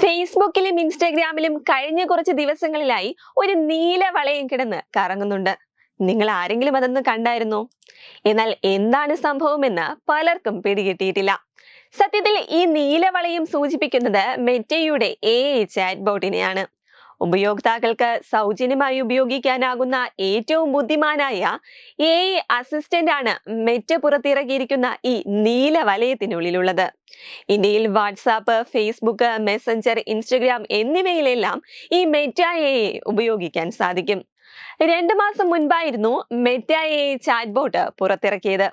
ഫേസ്ബുക്കിലും ഇൻസ്റ്റാഗ്രാമിലും കഴിഞ്ഞ കുറച്ച് ദിവസങ്ങളിലായി ഒരു നീല വളയം കിടന്ന് കറങ്ങുന്നുണ്ട്. നിങ്ങൾ ആരെങ്കിലും അതൊന്ന് കണ്ടായിരുന്നോ? എന്നാൽ എന്താണ് സംഭവമെന്ന് പലർക്കും പിടികിട്ടിയിട്ടില്ല. സത്യത്തിൽ ഈ നീലവളയം സൂചിപ്പിക്കുന്നത് മെറ്റയുടെ എ ചാറ്റ് ബോട്ടിനെയാണ് ഉപയോക്താക്കൾക്ക് സൗജന്യമായി ഉപയോഗിക്കാനാകുന്ന ഏറ്റവും ബുദ്ധിമാനായ എ അസിസ്റ്റന്റ് ആണ് മെറ്റ പുറത്തിറക്കിയിരിക്കുന്ന ഈ നീല വലയത്തിനുള്ളിലുള്ളത്. ഇന്ത്യയിൽ വാട്സാപ്പ് ഫേസ്ബുക്ക് മെസ്സഞ്ചർ ഇൻസ്റ്റഗ്രാം എന്നിവയിലെല്ലാം ഈ മെറ്റ എ ഉപയോഗിക്കാൻ സാധിക്കും. രണ്ട് മാസം മുൻപായിരുന്നു മെറ്റ എ ചാറ്റ് ബോട്ട് പുറത്തിറക്കിയത്.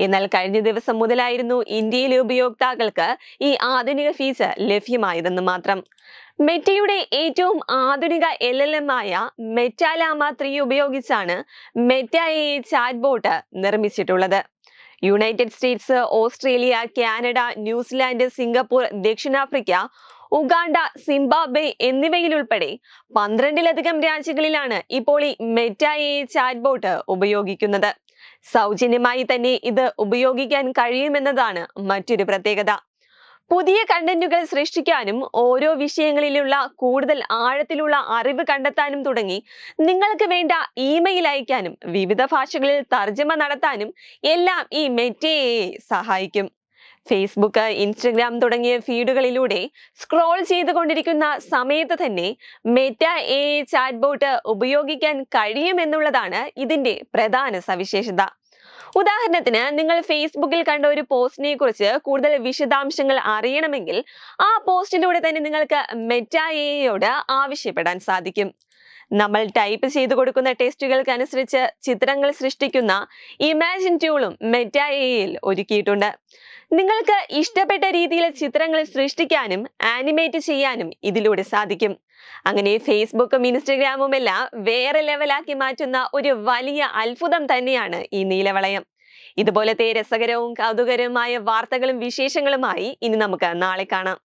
എന്നാൽ കഴിഞ്ഞ ദിവസം മുതലായിരുന്നു ഇന്ത്യയിലെ ഉപയോക്താക്കൾക്ക് ഈ ആധുനിക ഫീച്ചർ ലഭ്യമായതെന്ന് മാത്രം. മെറ്റയുടെ ഏറ്റവും ആധുനിക എൽ എൽ എം ആയ മെറ്റാലാമ ത്രീ ഉപയോഗിച്ചാണ് Meta A chat bot നിർമ്മിച്ചിട്ടുള്ളത്. United States Australia Canada New Zealand Singapore ദക്ഷിണാഫ്രിക്ക ഉഗാണ്ട സിംബാബ്വെ എന്നിവയിലുൾപ്പെടെ പന്ത്രണ്ടിലധികം രാജ്യങ്ങളിലാണ് ഇപ്പോൾ ഈ മെറ്റ എ ചാറ്റ് ബോട്ട് ഉപയോഗിക്കുന്നത്. സൗജന്യമായി തന്നെ ഇത് ഉപയോഗിക്കാൻ കഴിയുമെന്നതാണ് മറ്റൊരു പ്രത്യേകത. പുതിയ കണ്ടന്റുകൾ സൃഷ്ടിക്കാനും ഓരോ വിഷയങ്ങളിലുള്ള കൂടുതൽ ആഴത്തിലുള്ള അറിവ് കണ്ടെത്താനും തുടങ്ങി. നിങ്ങൾക്ക് വേണ്ട ഇമെയിൽ അയക്കാനും വിവിധ ഭാഷകളിൽ തർജമ നടത്താനും എല്ലാം ഈ മെറ്റയെ സഹായിക്കും. ഫേസ്ബുക്ക് ഇൻസ്റ്റഗ്രാം തുടങ്ങിയ ഫീഡുകളിലൂടെ സ്ക്രോൾ ചെയ്തുകൊണ്ടിരിക്കുന്ന സമയത്ത് തന്നെ മെറ്റ എ ചാറ്റ്ബോട്ട് ഉപയോഗിക്കാൻ കഴിയുമെന്നുള്ളതാണ് ഇതിന്റെ പ്രധാന സവിശേഷത. ഉദാഹരണത്തിന് നിങ്ങൾ ഫേസ്ബുക്കിൽ കണ്ട ഒരു പോസ്റ്റിനെ കുറിച്ച് കൂടുതൽ വിശദാംശങ്ങൾ അറിയണമെങ്കിൽ ആ പോസ്റ്റിലൂടെ തന്നെ നിങ്ങൾക്ക് മെറ്റായോട് ആവശ്യപ്പെടാൻ സാധിക്കും. നമ്മൾ ടൈപ്പ് ചെയ്തു കൊടുക്കുന്ന ടെസ്റ്റുകൾക്ക് അനുസരിച്ച് ചിത്രങ്ങൾ സൃഷ്ടിക്കുന്ന ഇമാജിൻ ട്യൂളും മെറ്റ എയിൽ ഒരുക്കിയിട്ടുണ്ട്. നിങ്ങൾക്ക് ഇഷ്ടപ്പെട്ട രീതിയിൽ ചിത്രങ്ങൾ സൃഷ്ടിക്കാനും ആനിമേറ്റ് ചെയ്യാനും ഇതിലൂടെ സാധിക്കും. അങ്ങനെ ഫേസ്ബുക്കും ഇൻസ്റ്റഗ്രാമും എല്ലാം വേറെ ലെവലാക്കി മാറ്റുന്ന ഒരു വലിയ അത്ഭുതം തന്നെയാണ് ഈ നീലവളയം. ഇതുപോലത്തെ രസകരവും കൗതുകരവുമായ വാർത്തകളും വിശേഷങ്ങളുമായി ഇനി നമുക്ക് നാളെ കാണാം.